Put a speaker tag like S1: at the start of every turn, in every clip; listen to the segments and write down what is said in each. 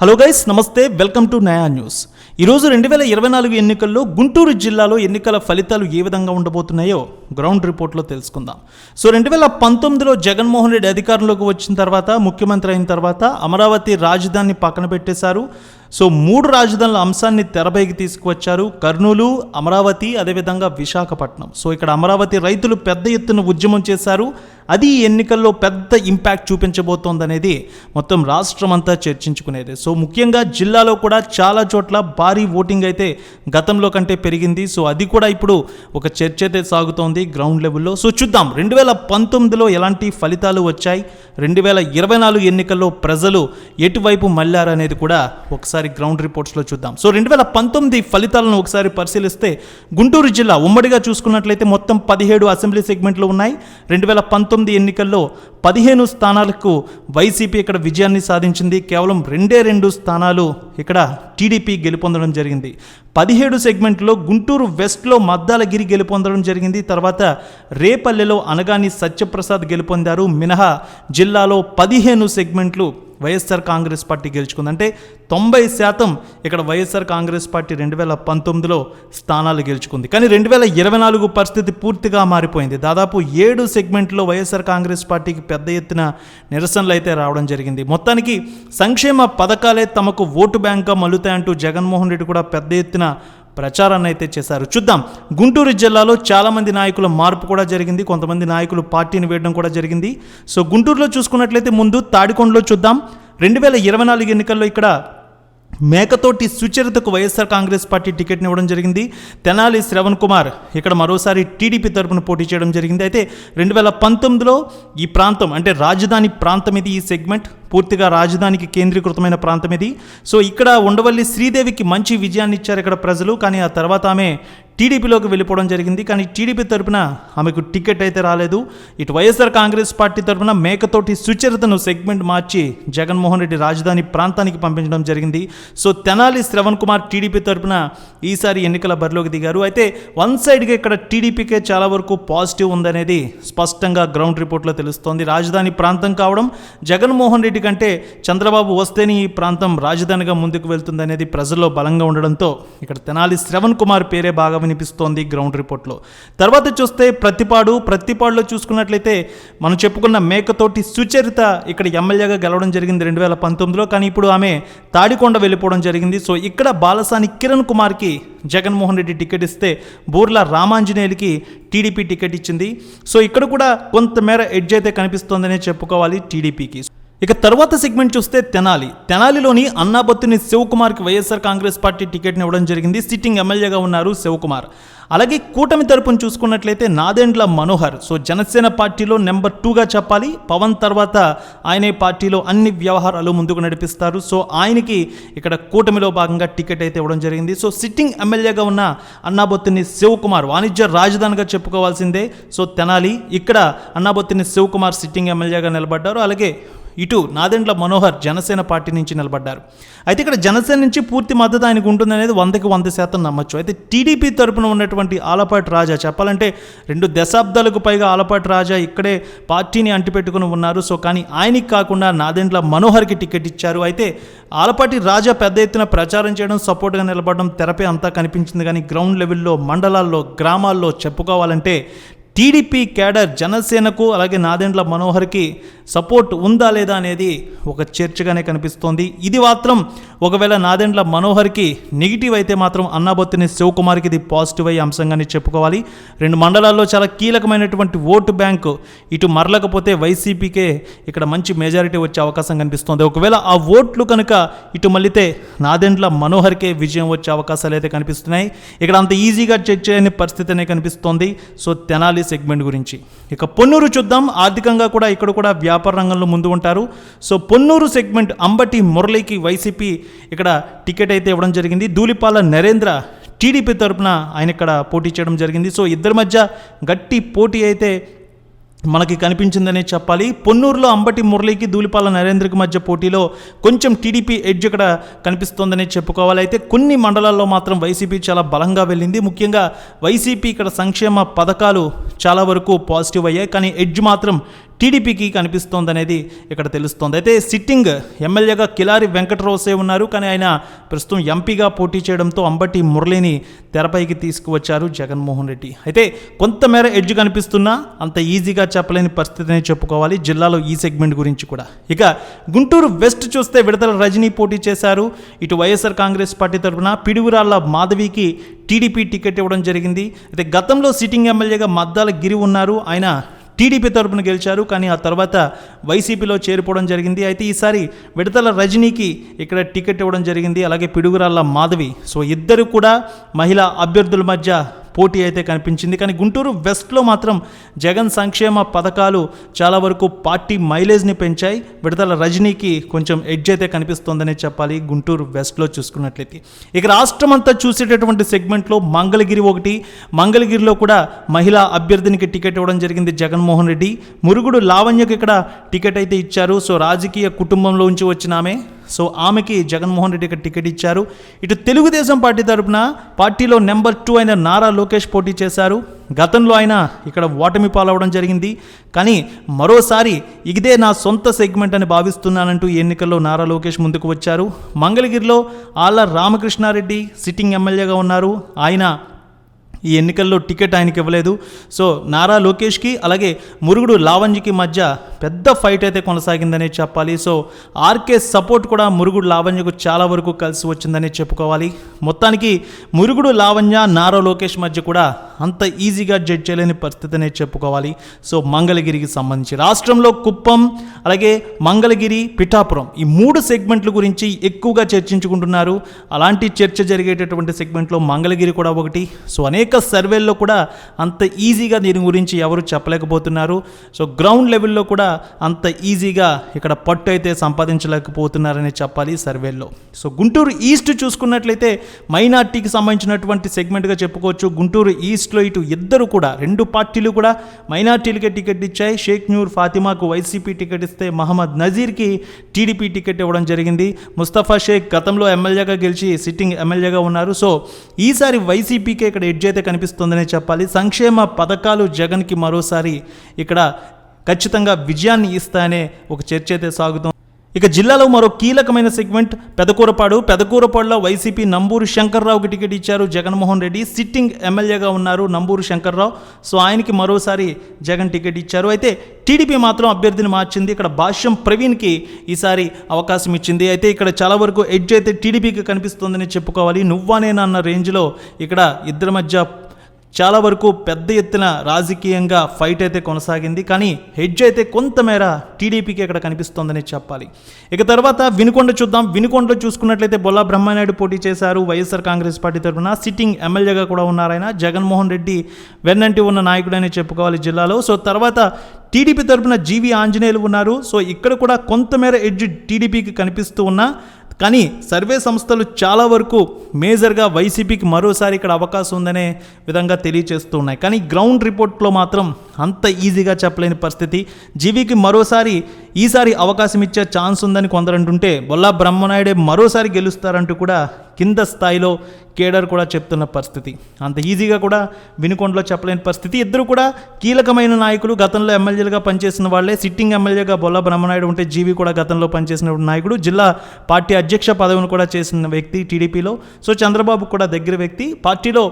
S1: Hello guys నమస్తే welcome to Naya news ఈరోజు రెండు వేల ఇరవై నాలుగు ఎన్నికల్లో గుంటూరు జిల్లాలో ఎన్నికల ఫలితాలు ఏ విధంగా ఉండబోతున్నాయో గ్రౌండ్ రిపోర్ట్లో తెలుసుకుందాం. సో రెండు వేల పంతొమ్మిదిలో జగన్మోహన్ రెడ్డి అధికారంలోకి వచ్చిన తర్వాత ముఖ్యమంత్రి అయిన తర్వాత అమరావతి రాజధానిని పక్కన పెట్టేశారు. సో మూడు రాజధానుల అంశాన్ని తెరపైకి తీసుకువచ్చారు. కర్నూలు అమరావతి అదేవిధంగా విశాఖపట్నం. సో ఇక్కడ అమరావతి రైతులు పెద్ద ఎత్తున ఉద్యమం చేశారు. అది ఎన్నికల్లో పెద్ద ఇంపాక్ట్ చూపించబోతోందనేది మొత్తం రాష్ట్రం అంతా చర్చించుకునేది. సో ముఖ్యంగా జిల్లాలో కూడా చాలా చోట్ల భారీ ఓటింగ్ అయితే గతంలో కంటే పెరిగింది. సో అది కూడా ఇప్పుడు ఒక చర్చ అయితే సాగుతోంది గ్రౌండ్ లెవెల్లో. సో చూద్దాం. రెండు వేల పంతొమ్మిదిలో ఎలాంటి ఫలితాలు వచ్చాయి? రెండు వేల ఇరవై నాలుగు ఎన్నికల్లో ప్రజలు ఎటువైపు మళ్ళారనేది కూడా ఒకసారి గ్రౌండ్ రిపోర్ట్స్లో చూద్దాం. సో రెండు వేల పంతొమ్మిది ఫలితాలను ఒకసారి పరిశీలిస్తే గుంటూరు జిల్లా ఉమ్మడిగా చూసుకున్నట్లయితే మొత్తం పదిహేడు అసెంబ్లీ సెగ్మెంట్లు ఉన్నాయి. రెండు వేల పంతొమ్మిది ఎన్నికల్లో పదిహేను స్థానాలకు వైసీపీ ఇక్కడ విజయాన్ని సాధించింది. కేవలం రెండే రెండు స్థానాలు ఇక్కడ టీడీపీ గెలుపొందడం జరిగింది. పదిహేడు సెగ్మెంట్లో గుంటూరు వెస్ట్లో మద్దాలగిరి గెలుపొందడం జరిగింది. తర్వాత రేపల్లెలో అనగాని సత్యప్రసాద్ గెలుపొందారు. మినహా జిల్లాలో పదిహేను సెగ్మెంట్లు వైఎస్ఆర్ కాంగ్రెస్ పార్టీ గెలుచుకుంది. అంటే తొంభై శాతం ఇక్కడ వైఎస్ఆర్ కాంగ్రెస్ పార్టీ రెండు వేల పంతొమ్మిదిలో స్థానాలు గెలుచుకుంది. కానీ రెండు వేల ఇరవై నాలుగు పరిస్థితి పూర్తిగా మారిపోయింది. దాదాపు ఏడు సెగ్మెంట్లో వైఎస్ఆర్ కాంగ్రెస్ పార్టీకి పెద్ద ఎత్తున నిరసనలు అయితే రావడం జరిగింది. మొత్తానికి సంక్షేమ పథకాలే తమకు ఓటు బ్యాంక్గా మలుతాయంటూ జగన్మోహన్ రెడ్డి కూడా పెద్ద ఎత్తున ప్రచారాన్ని అయితే చేశారు. చూద్దాం. గుంటూరు జిల్లాలో చాలామంది నాయకుల మార్పు కూడా జరిగింది. కొంతమంది నాయకులు పార్టీని వేయడం కూడా జరిగింది. సో గుంటూరులో చూసుకున్నట్లయితే ముందు తాడికొండలో చూద్దాం. రెండు వేల ఇరవై నాలుగు ఎన్నికల్లో ఇక్కడ మేకతోటి సుచరితకు వైఎస్ఆర్ కాంగ్రెస్ పార్టీ టికెట్ని ఇవ్వడం జరిగింది. తెనాలి శ్రవణ్ కుమార్ ఇక్కడ మరోసారి టీడీపీ తరఫున పోటీ చేయడం జరిగింది. అయితే రెండు వేల పంతొమ్మిదిలో ఈ ప్రాంతం అంటే రాజధాని ప్రాంతం ఇది ఈ సెగ్మెంట్. పూర్తిగా రాజధానికి కేంద్రీకృతమైన ప్రాంతం ఇది. సో ఇక్కడ ఉండవల్లి శ్రీదేవికి మంచి విజయాన్ని ఇచ్చారు ఇక్కడ ప్రజలు. కానీ ఆ తర్వాత ఆమె టీడీపీలోకి వెళ్ళిపోవడం జరిగింది. కానీ టీడీపీ తరపున ఆమెకు టికెట్ అయితే రాలేదు. ఇటు వైఎస్ఆర్ కాంగ్రెస్ పార్టీ తరపున మేకతోటి సుచరితను సెగ్మెంట్ మార్చి జగన్మోహన్ రెడ్డి రాజధాని ప్రాంతానికి పంపించడం జరిగింది. సో తెనాలి శ్రవణ్ కుమార్ టీడీపీ తరపున ఈసారి ఎన్నికల బరిలోకి దిగారు. అయితే వన్ సైడ్గా ఇక్కడ టీడీపీకే చాలా వరకు పాజిటివ్ ఉందనేది స్పష్టంగా గ్రౌండ్ రిపోర్ట్లో తెలుస్తోంది. రాజధాని ప్రాంతం కావడం జగన్మోహన్ రెడ్డి అన్నిటికంటే చంద్రబాబు వస్తేనే ఈ ప్రాంతం రాజధానిగా ముందుకు వెళ్తుందనేది ప్రజల్లో బలంగా ఉండడంతో ఇక్కడ తెనాలి శ్రవణ్ కుమార్ పేరే బాగా వినిపిస్తోంది గ్రౌండ్ రిపోర్ట్లో. తర్వాత చూస్తే ప్రతిపాడు ప్రతిపాడులో చూసుకున్నట్లయితే మనం చెప్పుకున్న మేకతోటి సుచరిత ఇక్కడ ఎమ్మెల్యేగా గెలవడం జరిగింది రెండు వేల పంతొమ్మిదిలో. కానీ ఇప్పుడు ఆమె తాడికొండ వెళ్ళిపోవడం జరిగింది. సో ఇక్కడ బాలసాని కిరణ్ కుమార్కి జగన్మోహన్ రెడ్డి టికెట్ ఇస్తే బూర్ల రామాంజనేయులకి టీడీపీ టికెట్ ఇచ్చింది. సో ఇక్కడ కూడా కొంతమేర ఎడ్జ్ అయితే కనిపిస్తోందనే చెప్పుకోవాలి టీడీపీకి. ఇక తర్వాత సెగ్మెంట్ చూస్తే తెనాలి. తెనాలిలోని అన్నాబత్తుని శివకుమార్కి వైఎస్ఆర్ కాంగ్రెస్ పార్టీ టికెట్ని ఇవ్వడం జరిగింది. సిట్టింగ్ ఎమ్మెల్యేగా ఉన్నారు శివకుమార్. అలాగే కూటమి తరపున చూసుకున్నట్లయితే నాదెండ్ల మనోహర్. సో జనసేన పార్టీలో నెంబర్ టూగా చెప్పాలి. పవన్ తర్వాత ఆయనే పార్టీలో అన్ని వ్యవహారాలు ముందుకు నడిపిస్తారు. సో ఆయనకి ఇక్కడ కూటమిలో భాగంగా టికెట్ అయితే ఇవ్వడం జరిగింది. సో సిట్టింగ్ ఎమ్మెల్యేగా ఉన్న అన్నాబొత్తిని శివకుమార్ వాణిజ్య రాజధానిగా చెప్పుకోవాల్సిందే. సో తెనాలి ఇక్కడ అన్నాబొత్తిని శివకుమార్ సిట్టింగ్ ఎమ్మెల్యేగా నిలబడ్డారు. అలాగే ఇటు నాదెండ్ల మనోహర్ జనసేన పార్టీ నుంచి నిలబడ్డారు. అయితే ఇక్కడ జనసేన నుంచి పూర్తి మద్దతు ఆయనకు ఉంటుందనేది వందకి వంద శాతం నమ్మచ్చు. అయితే టీడీపీ తరపున ఉన్నటువంటి ఆలపాటి రాజా చెప్పాలంటే రెండు దశాబ్దాలకు పైగా ఆలపాటి రాజా ఇక్కడే పార్టీని అంటిపెట్టుకుని ఉన్నారు. సో కానీ ఆయనకి కాకుండా నాదెండ్ల మనోహర్కి టికెట్ ఇచ్చారు. అయితే ఆలపాటి రాజా పెద్ద ఎత్తున ప్రచారం చేయడం సపోర్ట్గా నిలబడడం తెరపై అంతా కనిపించింది. కానీ గ్రౌండ్ లెవెల్లో మండలాల్లో గ్రామాల్లో చెప్పుకోవాలంటే టీడీపీ కేడర్ జనసేనకు అలాగే నాదెండ్ల మనోహర్కి సపోర్ట్ ఉందా లేదా అనేది ఒక చర్చగానే కనిపిస్తోంది. ఇది మాత్రం ఒకవేళ నాదెండ్ల మనోహర్కి నెగిటివ్ అయితే మాత్రం అన్నాబొత్తిని శివకుమార్కి ఇది పాజిటివ్ అయ్యే అంశంగానే చెప్పుకోవాలి. రెండు మండలాల్లో చాలా కీలకమైనటువంటి ఓటు బ్యాంకు ఇటు మరలకపోతే వైసీపీకే ఇక్కడ మంచి మెజారిటీ వచ్చే అవకాశం కనిపిస్తోంది. ఒకవేళ ఆ ఓట్లు కనుక ఇటు మళ్ళీతే నాదెండ్ల మనోహర్కే విజయం వచ్చే అవకాశాలు అయితే కనిపిస్తున్నాయి. ఇక్కడ అంత ఈజీగా చెక్ చేయని పరిస్థితి అనే కనిపిస్తోంది. సో తెనాలి సెగ్మెంట్ గురించి. ఇక పొన్నూరు చూద్దాం. ఆర్థికంగా కూడా ఇక్కడ కూడా వ్యాపార రంగంలో ముందు ఉంటారు. సో పొన్నూరు సెగ్మెంట్ అంబటి మురళికి వైసీపీ ఇక్కడ టికెట్ అయితే ఇవ్వడం జరిగింది. ధూళిపాల నరేంద్ర టీడీపీ తరపున ఆయన ఇక్కడ పోటీ చేయడం జరిగింది. సో ఇద్దరి మధ్య గట్టి పోటీ అయితే మనకి కనిపించిందనే చెప్పాలి. పొన్నూరులో అంబటి మురళికి ధూళిపాల నరేంద్రకి మధ్య పోటీలో కొంచెం టీడీపీ ఎడ్జ్ ఇక్కడ కనిపిస్తోందని చెప్పుకోవాలి. అయితే కొన్ని మండలాల్లో మాత్రం వైసీపీ చాలా బలంగా వెళ్ళింది. ముఖ్యంగా వైసీపీ ఇక్కడ సంక్షేమ పథకాలు చాలా వరకు పాజిటివ్ అయ్యాయి. కానీ ఎడ్జ్ మాత్రం టీడీపీకి కనిపిస్తోందనేది ఇక్కడ తెలుస్తోంది. అయితే సిట్టింగ్ ఎమ్మెల్యేగా కిలారి వెంకటరావుసే ఉన్నారు కానీ ఆయన ప్రస్తుతం ఎంపీగా పోటీ చేయడంతో అంబటి మురళిని తెరపైకి తీసుకువచ్చారు జగన్మోహన్ రెడ్డి. అయితే కొంతమేర ఎడ్జ్ కనిపిస్తున్నా అంత ఈజీగా చెప్పలేని పరిస్థితిని చెప్పుకోవాలి జిల్లాలో ఈ సెగ్మెంట్ గురించి కూడా. ఇక గుంటూరు వెస్ట్ చూస్తే విడతల రజనీ పోటీ చేశారు. ఇటు వైఎస్ఆర్ కాంగ్రెస్ పార్టీ తరఫున పిడుగురాళ్ళ మాధవికి టీడీపీ టికెట్ ఇవ్వడం జరిగింది. అయితే గతంలో సిట్టింగ్ ఎమ్మెల్యేగా మద్దాల గిరి ఉన్నారు. ఆయన టీడీపీ తరపున గెలిచారు కానీ ఆ తర్వాత వైసీపీలో చేరిపోవడం జరిగింది. అయితే ఈసారి విడతల రజనీకి ఇక్కడ టికెట్ ఇవ్వడం జరిగింది. అలాగే పిడుగురాళ్ళ మాధవి. సో ఇద్దరు కూడా మహిళా అభ్యర్థుల మధ్య పోటీ అయితే కనిపించింది. కానీ గుంటూరు వెస్ట్లో మాత్రం జగన్ సంక్షేమ పథకాలు చాలా వరకు పార్టీ మైలేజ్ని పెంచాయి. విడతల రజనీకి కొంచెం ఎడ్జ్ అయితే కనిపిస్తోందనే చెప్పాలి గుంటూరు వెస్ట్లో చూసుకున్నట్లయితే. ఇక రాష్ట్రం అంతా చూసేటటువంటి సెగ్మెంట్లో మంగళగిరి ఒకటి. మంగళగిరిలో కూడా మహిళా అభ్యర్థినికి టికెట్ ఇవ్వడం జరిగింది జగన్మోహన్ రెడ్డి. మురుగుడు లావణ్యకు ఇక్కడ టికెట్ అయితే ఇచ్చారు. సో రాజకీయ కుటుంబంలో నుంచి వచ్చిన ఆమె. సో ఆమెకి జగన్మోహన్ రెడ్డి టికెట్ ఇచ్చారు. ఇటు తెలుగుదేశం పార్టీ తరపున పార్టీలో నెంబర్ టూ అయిన నారా లోకేష్ పోటీ చేశారు. గతంలో ఆయన ఇక్కడ ఓటమి పాలవడం జరిగింది. కానీ మరోసారి ఇదే నా సొంత సెగ్మెంట్ అని భావిస్తున్నానంటూ ఎన్నికల్లో నారా లోకేష్ ముందుకు వచ్చారు. మంగళగిరిలో ఆళ్ళ రామకృష్ణారెడ్డి సిట్టింగ్ ఎమ్మెల్యేగా ఉన్నారు. ఆయన ఈ ఎన్నికల్లో టికెట్ ఆయనకి ఇవ్వలేదు. సో నారా లోకేష్కి అలాగే మురుగుడు లావంజికి మధ్య పెద్ద ఫైట్ అయితే కొనసాగిందనే చెప్పాలి. సో ఆర్కే సపోర్ట్ కూడా మురుగుడు లావంజకు చాలా వరకు కలిసి వచ్చిందనే చెప్పుకోవాలి. మొత్తానికి మురుగుడు లావణ్య నారా లోకేష్ మధ్య కూడా అంత ఈజీగా జడ్జ్ చేయలేని అనేది చెప్పుకోవాలి. సో మంగళగిరికి సంబంధించి రాష్ట్రంలో కుప్పం అలాగే మంగళగిరి పిఠాపురం ఈ మూడు సెగ్మెంట్ల గురించి ఎక్కువగా చర్చించుకుంటున్నారు. అలాంటి చర్చ జరిగేటటువంటి సెగ్మెంట్లో మంగళగిరి కూడా ఒకటి. సో అనేక సర్వేల్లో కూడా అంత ఈజీగా దీని గురించి ఎవరు చెప్పలేకపోతున్నారు. సో గ్రౌండ్ లెవెల్లో కూడా అంత ఈజీగా ఇక్కడ పట్టు అయితే సంపాదించలేకపోతున్నారని చెప్పాలి సర్వేల్లో సో గుంటూరు ఈస్ట్ చూసుకున్నట్లయితే మైనార్టీకి సంబంధించినటువంటి సెగ్మెంట్గా చెప్పుకోవచ్చు. గుంటూరు ఈస్ట్ ఈస్ట్లో ఇటు ఇద్దరు కూడా రెండు పార్టీలు కూడా మైనార్టీలకే టికెట్ ఇచ్చాయి. షేక్ నూర్ ఫాతిమాకు వైసీపీ టికెట్ ఇస్తే మహమ్మద్ నజీర్కి టీడీపీ టికెట్ ఇవ్వడం జరిగింది. ముస్తఫా షేక్ గతంలో ఎమ్మెల్యేగా గెలిచి సిట్టింగ్ ఎమ్మెల్యేగా ఉన్నారు. సో ఈసారి వైసీపీకి ఇక్కడ ఎడ్జ్ అయితే కనిపిస్తుందనే చెప్పాలి. సంక్షేమ పథకాలు జగన్కి మరోసారి ఇక్కడ ఖచ్చితంగా విజయాన్ని ఇస్తాయనే ఒక చర్చ అయితే సాగుతుంది. ఇక జిల్లాలో మరో కీలకమైన సెగ్మెంట్ పెదకూరపాడు. పెదకూరపాడులో వైసీపీ నంబూరు శంకర్రావుకి టికెట్ ఇచ్చారు జగన్మోహన్ రెడ్డి. సిట్టింగ్ ఎమ్మెల్యేగా ఉన్నారు నంబూరు శంకర్రావు. సో ఆయనకి మరోసారి జగన్ టికెట్ ఇచ్చారు. అయితే టీడీపీ మాత్రం అభ్యర్థిని మార్చింది. ఇక్కడ భాష్యం ప్రవీణ్కి ఈసారి అవకాశం ఇచ్చింది. అయితే ఇక్కడ చాలా వరకు ఎడ్జ్ అయితే టీడీపీకి కనిపిస్తుందని చెప్పుకోవాలి. నువ్వానేనా అన్న రేంజ్లో ఇక్కడ ఇద్దరి మధ్య చాలా వరకు పెద్ద ఎత్తున రాజకీయంగా ఫైట్ అయితే కొనసాగింది కానీ హెడ్జ్ అయితే కొంతమేర టీడీపీకి ఇక్కడ కనిపిస్తోందని చెప్పాలి. ఇక తర్వాత వినుకొండ చూద్దాం. వినుకొండలో చూసుకున్నట్లయితే బొల్లా బ్రహ్మనాయుడు పోటీ చేశారు. వైఎస్ఆర్ కాంగ్రెస్ పార్టీ తరఫున సిట్టింగ్ ఎమ్మెల్యేగా కూడా ఉన్నారాయన జగన్మోహన్ రెడ్డి వెన్నంటి ఉన్న నాయకుడని చెప్పుకోవాలి జిల్లాలో. సో తర్వాత టీడీపీ తరఫున జీవి ఆంజనేయులు ఉన్నారు. సో ఇక్కడ కూడా కొంతమేర ఎడ్జ్ టీడీపీకి కనిపిస్తూ ఉన్నా కానీ సర్వే సంస్థలు చాలా వరకు మేజర్గా వైసీపీకి మరోసారి ఇక్కడ అవకాశం ఉందనే విధంగా తెలియచేస్తూ ఉన్నాయి. కానీ గ్రౌండ్ రిపోర్ట్లో మాత్రం అంత ఈజీగా చెప్పలేని పరిస్థితి. జీవికి మరోసారి ఈసారి అవకాశం ఇచ్చే ఛాన్స్ ఉందని కొందరు అంటుంటే బొల్లా బ్రహ్మనాయుడే మరోసారి గెలుస్తారంటూ కూడా కింద స్థాయిలో కేడర్ కూడా చెప్తున్న పరిస్థితి. అంత ఈజీగా కూడా వినుకొండలో చెప్పలేని పరిస్థితి. ఇద్దరు కూడా కీలకమైన నాయకులు గతంలో ఎమ్మెల్యేలుగా పనిచేసిన వాళ్ళే. సిట్టింగ్ ఎమ్మెల్యేగా బొల్ల బ్రహ్మనాయుడు ఉంటే జీవి కూడా గతంలో పనిచేసిన నాయకుడు. జిల్లా పార్టీ అధ్యక్ష పదవిని కూడా చేసిన వ్యక్తి టీడీపీలో. సో చంద్రబాబు కూడా దగ్గర వ్యక్తి. పార్టీలో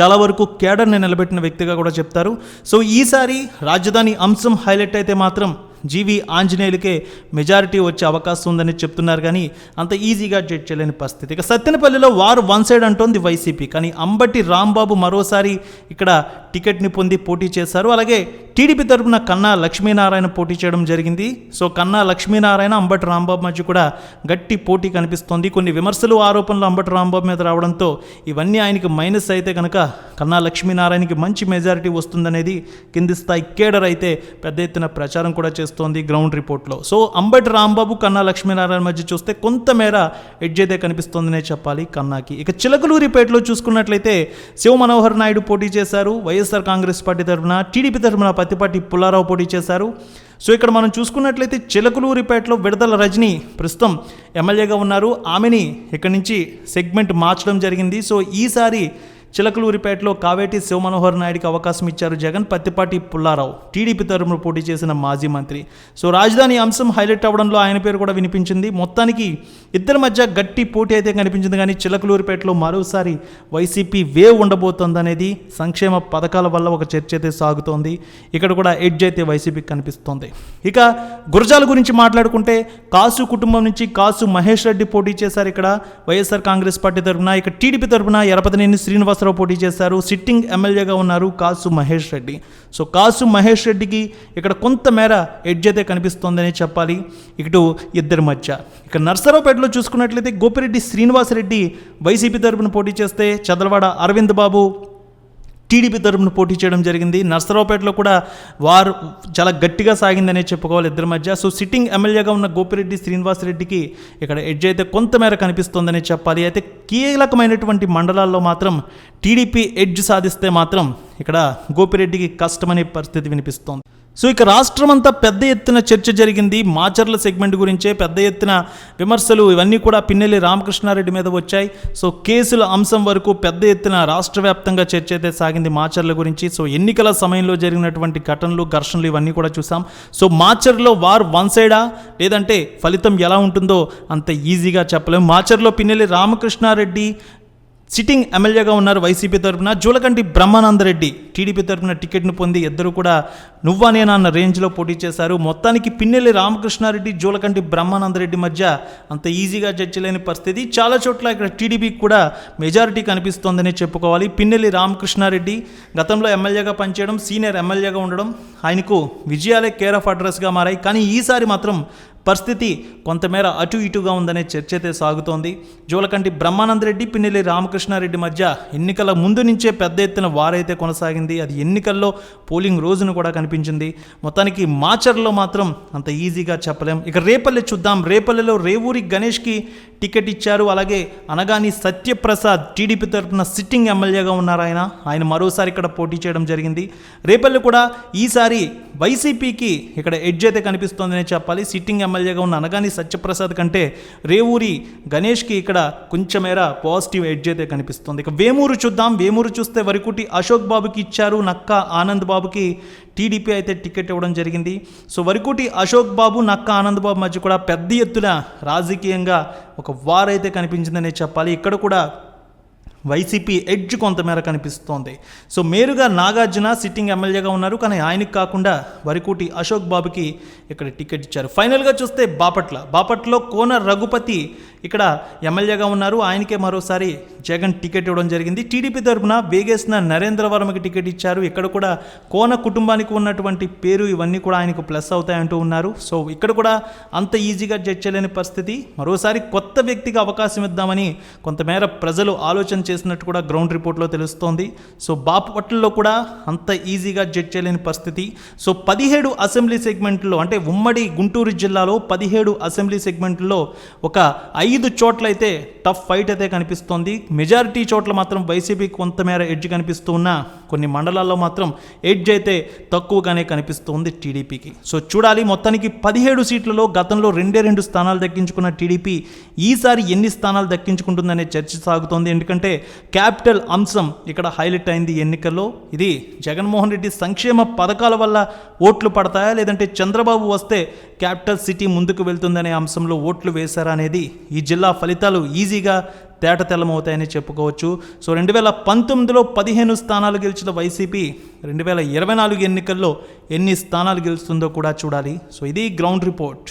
S1: చాలా వరకు కేడర్ని నిలబెట్టిన వ్యక్తిగా కూడా చెప్తారు. సో ఈసారి రాజధాని అంశం హైలైట్ అయితే మాత్రం జీవి ఆంజనేయులకే మెజారిటీ వచ్చే అవకాశం ఉందని చెప్తున్నారు కానీ అంత ఈజీగా జడ్జ్ చేయలేని పరిస్థితి. ఇక సత్తెనపల్లిలో వారు వన్ సైడ్ అంటోంది వైసీపీ. కానీ అంబటి రాంబాబు మరోసారి ఇక్కడ టికెట్ని పొంది పోటీ చేశారు. అలాగే టీడీపీ తరఫున కన్నా లక్ష్మీనారాయణ పోటీ చేయడం జరిగింది. సో కన్నా లక్ష్మీనారాయణ అంబటి రాంబాబు మధ్య కూడా గట్టి పోటీ కనిపిస్తోంది. కొన్ని విమర్శలు ఆరోపణలు అంబటి రాంబాబు మీద రావడంతో ఇవన్నీ ఆయనకి మైనస్ అయితే కనుక కన్నా లక్ష్మీనారాయణకి మంచి మెజారిటీ వస్తుందనేది కింది స్థాయి కేడర్ అయితే పెద్ద ఎత్తున ప్రచారం కూడా చేస్తోంది గ్రౌండ్ రిపోర్ట్లో. సో అంబటి రాంబాబు కన్నా లక్ష్మీనారాయణ మధ్య చూస్తే కొంతమేర ఎడ్జ్ అయితే కనిపిస్తోందనే చెప్పాలి కన్నాకి. ఇక చిలకలూరిపేటలో చూసుకున్నట్లయితే శివ మనోహర్ నాయుడు పోటీ చేశారు. వైఎస్ఆర్ కాంగ్రెస్ పార్టీ తరఫున టీడీపీ తరఫున పత్తిపాటి పుల్లారావు పోటీ చేశారు. సో ఇక్కడ మనం చూసుకున్నట్లయితే చిలకలూరిపేటలో విడదల రజని ప్రస్తుతం ఎమ్మెల్యేగా ఉన్నారు. ఆమెని ఇక్కడి నుంచి సెగ్మెంట్ మార్చడం జరిగింది. సో ఈసారి చిలకలూరిపేటలో కావేటి శివమనోహర్ నాయుడికి అవకాశం ఇచ్చారు జగన్ పత్తిపాటి పుల్లారావు. టీడీపీ తరపున పోటీ చేసిన మాజీ మంత్రి. సో రాజధాని అంశం హైలైట్ అవ్వడంలో ఆయన పేరు కూడా వినిపించింది. మొత్తానికి ఇద్దరి మధ్య గట్టి పోటీ అయితే కనిపించింది కానీ చిలకలూరిపేటలో మరోసారి వైసీపీ వేవ్ ఉండబోతోందనేది సంక్షేమ పథకాల వల్ల ఒక చర్చ అయితే సాగుతోంది. ఇక్కడ కూడా ఎడ్జ్ అయితే వైసీపీకి కనిపిస్తోంది. ఇక గురజాల గురించి మాట్లాడుకుంటే కాసు కుటుంబం నుంచి కాసు మహేష్ రెడ్డి పోటీ చేశారు ఇక్కడ. వైఎస్ఆర్ కాంగ్రెస్ పార్టీ తరఫున ఇక టీడీపీ తరఫున ఎరపతినేని శ్రీనివాసరావు పోటీ చేశారు. సిట్టింగ్ ఎమ్మెల్యేగా ఉన్నారు కాసు మహేష్ రెడ్డి. సో కాసు మహేష్ రెడ్డికి ఇక్కడ కొంతమేర ఎడ్జ్ అయితే కనిపిస్తోందని చెప్పాలి. ఇటు ఇద్దరి మధ్య. ఇక నర్సరావుపేటలో చూసుకున్నట్లయితే గోపిరెడ్డి శ్రీనివాసరెడ్డి వైసీపీ తరపున పోటీ చేస్తే చదలవాడ అరవింద్ బాబు టీడీపీ తరపున పోటీ చేయడం జరిగింది. నర్సరావుపేటలో కూడా వారు చాలా గట్టిగా సాగిందనే చెప్పుకోవాలి ఇద్దరి మధ్య. సో సిట్టింగ్ ఎమ్మెల్యేగా ఉన్న గోపిరెడ్డి శ్రీనివాసరెడ్డికి ఇక్కడ ఎడ్జ్ అయితే కొంతమేర కనిపిస్తోందని చెప్పాలి. అయితే కీలకమైనటువంటి మండలాల్లో మాత్రం టీడీపీ ఎడ్జ్ సాధిస్తే మాత్రం ఇక్కడ గోపిరెడ్డికి కష్టమనే పరిస్థితి వినిపిస్తోంది. సో ఇక రాష్ట్రం అంతా పెద్ద ఎత్తున చర్చ జరిగింది. మాచర్ల సెగ్మెంట్ గురించే పెద్ద ఎత్తున విమర్శలు ఇవన్నీ కూడా పిన్నెల్లి రామకృష్ణారెడ్డి మీద వచ్చాయి. సో కేసుల అంశం వరకు పెద్ద ఎత్తున రాష్ట్ర వ్యాప్తంగా చర్చ అయితే సాగింది మాచర్ల గురించి. సో ఎన్నికల సమయంలో జరిగినటువంటి ఘటనలు ఘర్షణలు ఇవన్నీ కూడా చూసాం. సో మాచర్లో వార్ వన్ సైడా? లేదంటే ఫలితం ఎలా ఉంటుందో అంత ఈజీగా చెప్పలేము మాచర్లో పిన్నెల్లి రామకృష్ణారెడ్డి సిట్టింగ్ ఎమ్మెల్యేగా ఉన్నారు వైసీపీ తరఫున జూలకంటి బ్రహ్మానందరెడ్డి. టీడీపీ తరఫున టికెట్ను పొంది ఇద్దరు కూడా నువ్వా నేనా అన్న రేంజ్లో పోటీ చేశారు. మొత్తానికి పిన్నెల్లి రామకృష్ణారెడ్డి జూలకంటి బ్రహ్మానందరెడ్డి మధ్య అంత ఈజీగా జడ్జి పరిస్థితి. చాలా చోట్ల ఇక్కడ టీడీపీకి కూడా మెజారిటీ కనిపిస్తోందని చెప్పుకోవాలి. పిన్నెల్లి రామకృష్ణారెడ్డి గతంలో ఎమ్మెల్యేగా పనిచేయడం సీనియర్ ఎమ్మెల్యేగా ఉండడం ఆయనకు విజయాలే కేర్ ఆఫ్ అడ్రస్గా మారాయి. కానీ ఈసారి మాత్రం పరిస్థితి కొంతమేర అటు ఇటుగా ఉందనే చర్చ అయితే సాగుతోంది. జోలకంటి బ్రహ్మానందరెడ్డి పిన్నెల్లి రామకృష్ణారెడ్డి మధ్య ఎన్నికల ముందు నుంచే పెద్ద ఎత్తున వారైతే కొనసాగింది. అది ఎన్నికల్లో పోలింగ్ రోజున కూడా కనిపించింది. మొత్తానికి మాచర్లో మాత్రం అంత ఈజీగా చెప్పలేం. ఇక రేపల్లె చూద్దాం. రేపల్లెలో రేవూరి గణేష్కి టికెట్ ఇచ్చారు. అలాగే అనగాని సత్యప్రసాద్ టీడీపీ తరఫున సిట్టింగ్ ఎమ్మెల్యేగా ఉన్నారు ఆయన. ఆయన మరోసారి ఇక్కడ పోటీ చేయడం జరిగింది. రేపల్లి కూడా ఈసారి వైసీపీకి ఇక్కడ ఎడ్జ్ అయితే కనిపిస్తోందని చెప్పాలి. సిట్టింగ్ ఎమ్మెల్యేగా ఉన్న అనగాని సత్యప్రసాద్ కంటే రేవూరి గణేష్కి ఇక్కడ కొంచెమేర పాజిటివ్ ఎడ్జ్ అయితే కనిపిస్తుంది. ఇక వేమూరు చూద్దాం. వేమూరు చూస్తే వరకుటి అశోక్ బాబుకి ఇచ్చారు. నక్క ఆనంద్ బాబుకి టీడీపీ అయితే టికెట్ ఇవ్వడం జరిగింది. సో వరకుటి అశోక్ బాబు నక్క ఆనంద్ బాబు మధ్య కూడా పెద్ద ఎత్తున రాజకీయంగా ఒక వార్ అయితే కనిపించిందనే చెప్పాలి. ఇక్కడ కూడా వైసీపీ ఎడ్జ్ కొంతమేర కనిపిస్తోంది. సో మేరుగా నాగార్జున సిట్టింగ్ ఎమ్మెల్యేగా ఉన్నారు. కానీ ఆయనకు కాకుండా వరికోటి అశోక్ బాబుకి ఇక్కడ టికెట్ ఇచ్చారు. ఫైనల్గా చూస్తే బాపట్ల. బాపట్లో కోన రఘుపతి ఇక్కడ ఎమ్మెల్యేగా ఉన్నారు. ఆయనకే మరోసారి జగన్ టికెట్ ఇవ్వడం జరిగింది. టీడీపీ తరఫున వేగేసిన నరేంద్రవరంకి టికెట్ ఇచ్చారు. ఇక్కడ కూడా కోన కుటుంబానికి ఉన్నటువంటి పేరు ఇవన్నీ కూడా ఆయనకు ప్లస్ అవుతాయంటూ ఉన్నారు. సో ఇక్కడ కూడా అంత ఈజీగా జడ్జ్ చేయలేని పరిస్థితి. మరోసారి కొత్త వ్యక్తికి అవకాశం ఇద్దామని కొంతమేర ప్రజలు ఆలోచన చేసినట్టు కూడా గ్రౌండ్ రిపోర్ట్లో తెలుస్తోంది. సో బాపట్లలో కూడా అంత ఈజీగా జడ్జ్ చేయలేని పరిస్థితి. సో పదిహేడు అసెంబ్లీ సెగ్మెంట్లో అంటే ఉమ్మడి గుంటూరు జిల్లాలో పదిహేడు అసెంబ్లీ సెగ్మెంట్లో ఒక ఐదు చోట్లయితే టఫ్ ఫైట్ అయితే కనిపిస్తోంది. మెజారిటీ చోట్ల మాత్రం వైసీపీ కొంతమేర ఎడ్జ్ కనిపిస్తూ ఉన్నా కొన్ని మండలాల్లో మాత్రం ఎడ్జ్ అయితే తక్కువగానే కనిపిస్తుంది టీడీపీకి. సో చూడాలి మొత్తానికి పదిహేడు సీట్లలో గతంలో రెండే రెండు స్థానాలు దక్కించుకున్న టీడీపీ ఈసారి ఎన్ని స్థానాలు దక్కించుకుంటుందనే చర్చ సాగుతోంది. ఎందుకంటే క్యాపిటల్ అంశం ఇక్కడ హైలైట్ అయింది ఎన్నికల్లో. ఇది జగన్మోహన్ రెడ్డి సంక్షేమ పథకాల వల్ల ఓట్లు పడతాయా? లేదంటే చంద్రబాబు వస్తే క్యాపిటల్ సిటీ ముందుకు వెళ్తుందనే అంశంలో ఓట్లు వేశారా అనేది ఈ జిల్లా ఫలితాలు ఈజీగా తేట తెల్లమవుతాయని చెప్పుకోవచ్చు. సో రెండు వేల పంతొమ్మిదిలో పదిహేను స్థానాలు గెలిచిన వైసీపీ రెండు వేల ఇరవై నాలుగు ఎన్నికల్లో ఎన్ని స్థానాలు గెలుస్తుందో కూడా చూడాలి. సో ఇది గ్రౌండ్ రిపోర్ట్.